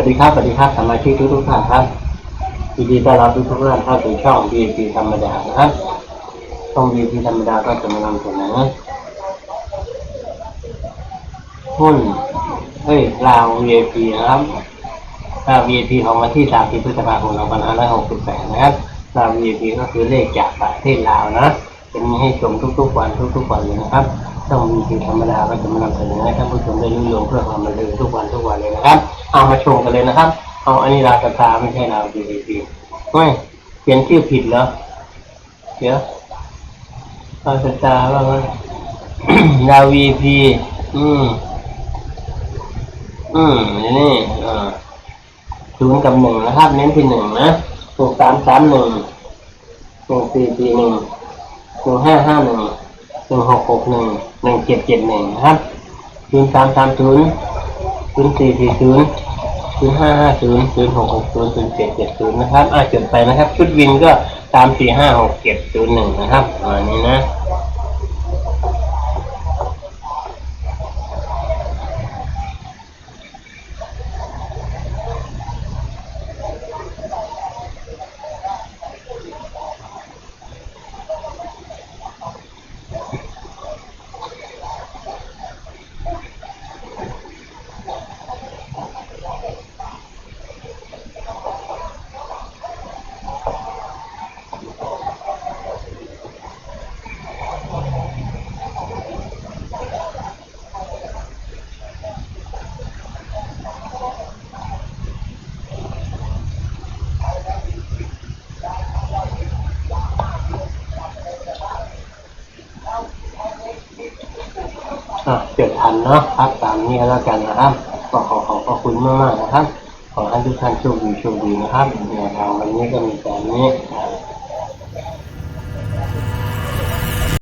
วัสดีครับสวัสดีครับสมาชิกทุกทุกท่านครับยินดีต้อนรับทุกทุกท่านเข้าสู่ช่อง VIP ธรรมดานะครับช่อง VIP ธรรมดาก็จะมานำเสนอหุ้นเอ้ยลาว VIP นะครับลาว VIP ของวันที่ 30 พฤษภาคม2568 นะครับลาว VIP ก็คือเลขจากประเทศลาวนะจะมีให้ชมทุกๆวันทุกๆวันเลยนะครับ ช่อง VIP ธรรมดาก็จะมานำเสนอให้ท่านผู้ชมได้รู้เรื่องเพื่อความบันเทิงทุกวันทุกวันเลยนะครับ เอามาชมกันเลยนะครับ เอาอันนี้ลาวสตาไม่ใช่ลาว VIP ไม่เขียนชื่อผิดเหรอเดี๋ยวลาวสตาว่าไงดาว VIP อืม อืมนี่นี่อ่าศูนย์กับหนึ่งนะครับ เน้นที่หนึ่งนะหนึ่งสามสามหนึ่งหนึ่งสี่สี่หนึ่งหนึ่งห้าห้าหนึ่ง หนึ่งหกหกหนึ่งหนึ่งเจ็ดเจ็ดหนึ่งนะครับศูนย์สามสามศูนย์ศูนย์สี่สี่ศูนย์ศูนย์ห้าห้าศูนย์ศูนย์หกหกศูนย์ศูนย์เจ็ดเจ็ดศูนย์นะครับอ่าจดไปนะครับ ชุดวินก็สามสี่ห้าหกเจ็ดศูนย์หนึ่งนะครับอ่านี้นะ อะเกิดทันเนาะครับตามนี้แล้วกันนะครับก็ขอขอบพระคุณมากๆนะครับ ขอให้ทุกท่านโชคดีโชคดีนะครับแนทางวันนี้ก็มีแต่นี้